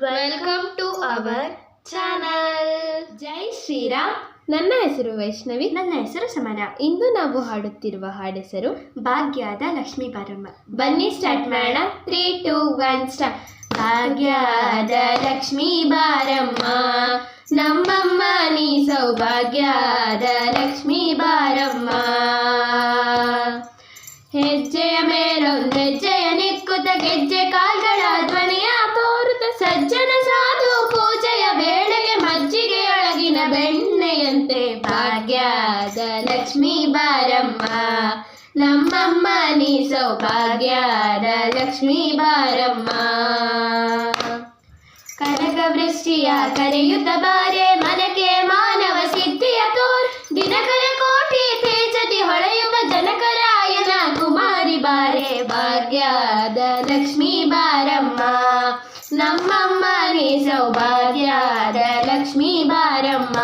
Welcome to our channel Jai Shriram. ನನ್ನ ಹೆಸರು ವೈಷ್ಣವಿ. ನನ್ನ ಹೆಸರು ಸಮರ. ಇಂದು ನಾವು ಹಾಡುತ್ತಿರುವ ಹಾಡೆಸರು ಭಾಗ್ಯದ ಲಕ್ಷ್ಮಿ ಬಾರಮ್ಮ ಬನ್ನಿ ಸ್ಟಾರ್ಟ್ ಮಾಡೋಣ. ತ್ರೀ ಟು ಒನ್ ಸ್ಟಾರ್ಟ್ ಭಾಗ್ಯದ ಲಕ್ಷ್ಮೀ ಬಾರಮ್ಮ ನಮ್ಮಮ್ಮ ನೀ ಸೌಭಾಗ್ಯದ ಲಕ್ಷ್ಮಿ ಬಾರಮ್ಮ. ಹೆಜ್ಜೆಯ ಮೇಲೊಂದು ಹೆಜ್ಜೆಯ ನಿಕ್ಕುತ್ತ ಗೆಜ್ಜೆ ಸಜ್ಜನ ಸಾಧು ಪೂಜೆಯ ವೇಳೆಗೆ ಮಜ್ಜಿಗೆಯೊಳಗಿನ ಬೆಣ್ಣೆಯಂತೆ ಭಾಗ್ಯದ ಲಕ್ಷ್ಮೀ ಬಾರಮ್ಮ. ನಮ್ಮಮ್ಮ, ನೀ ಸೌಭಾಗ್ಯದ ಲಕ್ಷ್ಮೀ ಬಾರಮ್ಮ. ಕನಕ ವೃಷ್ಟಿಯ ಕರೆಯುತ್ತ ಬಾರೆ, ಮನಕೆ ಮಾನವ ಸಿದ್ಧಿಯ ತೋರ್. ದಿನಕರ ಕೋಟಿ ತೇಜತಿ ಹೊಳೆಯುವ ಜನಕರಾಯನ ಕುಮಾರಿ ಬಾರೆ ಭಾಗ್ಯದ ಲಕ್ಷ್ಮೀ ಬಾರಮ್ಮ. ನಮ್ಮಮ್ಮ ನೀ ಸೌಭಾಗ್ಯದ ಲಕ್ಷ್ಮೀ ಬಾರಮ್ಮ.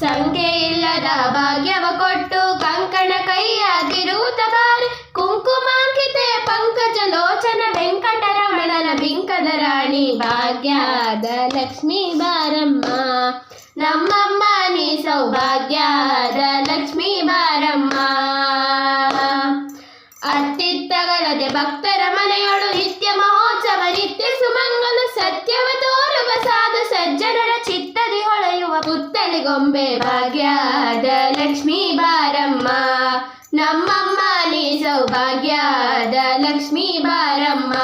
ಸಂಖ್ಯೆ ಇಲ್ಲದ ಭಾಗ್ಯವ ಕೊಟ್ಟು ಕಂಕಣ ಕೈಯ ತಿರುವುತ ಬಾರಿ ಕುಂಕುಮಾಂಕಿತೆ ಪಂಕಜ ಲೋಚನ ವೆಂಕಟರಮಣನ ಬಿಂಕದ ರಾಣಿ ಭಾಗ್ಯದ ಲಕ್ಷ್ಮೀ ಬಾರಮ್ಮ. ನಮ್ಮಮ್ಮ, ನೀ ಸೌಭಾಗ್ಯದ ಲಕ್ಷ್ಮೀ ಬಾರಮ್ಮ. ಅತ್ತಿತ್ತಗಲದೆ ಭಕ್ತರ ಮನೆಯೊಳು ಪುತ್ತಳಿಗೊಂಬೆ ಭಾಗ್ಯದ ಲಕ್ಷ್ಮೀ ಬಾರಮ್ಮ ನಮ್ಮಮ್ಮ ನೀ ಸೌಭಾಗ್ಯದ ಲಕ್ಷ್ಮೀ ಬಾರಮ್ಮ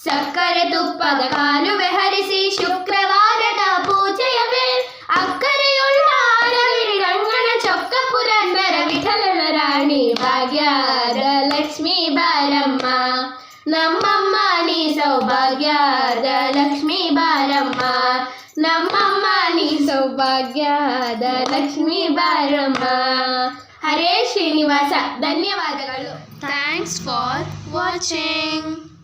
ಸಕ್ಕರೆ ತುಪ್ಪದ ಕಾಲುವೆ ಹರಿಸಿ ಶುಕ್ರವಾರದ ಪೂಜೆಯ ವೇಳೆ ಅಕ್ಕರೆಯುಳ್ಳ ಅರವಿರಿ ರಂಗನ ಚೊಕ್ಕ ಪುರಂದರ ವಿಠಲನ ರಾಣಿ ಭಾಗ್ಯದ ಲಕ್ಷ್ಮೀ ಬಾರಮ್ಮ ನಮ್ಮಮ್ಮ ನೀ ಸೌಭಾಗ್ಯದ ಲಕ್ಷ್ಮೀ ಬಾರಮ್ಮ ನಮ್ಮಮ್ಮ ನೀ ಸೌಭಾಗ್ಯದ ಲಕ್ಷ್ಮೀ ಬಾರಮ್ಮ. ಹರೇ ಶ್ರೀನಿವಾಸ. ಧನ್ಯವಾದಗಳು. Thanks for watching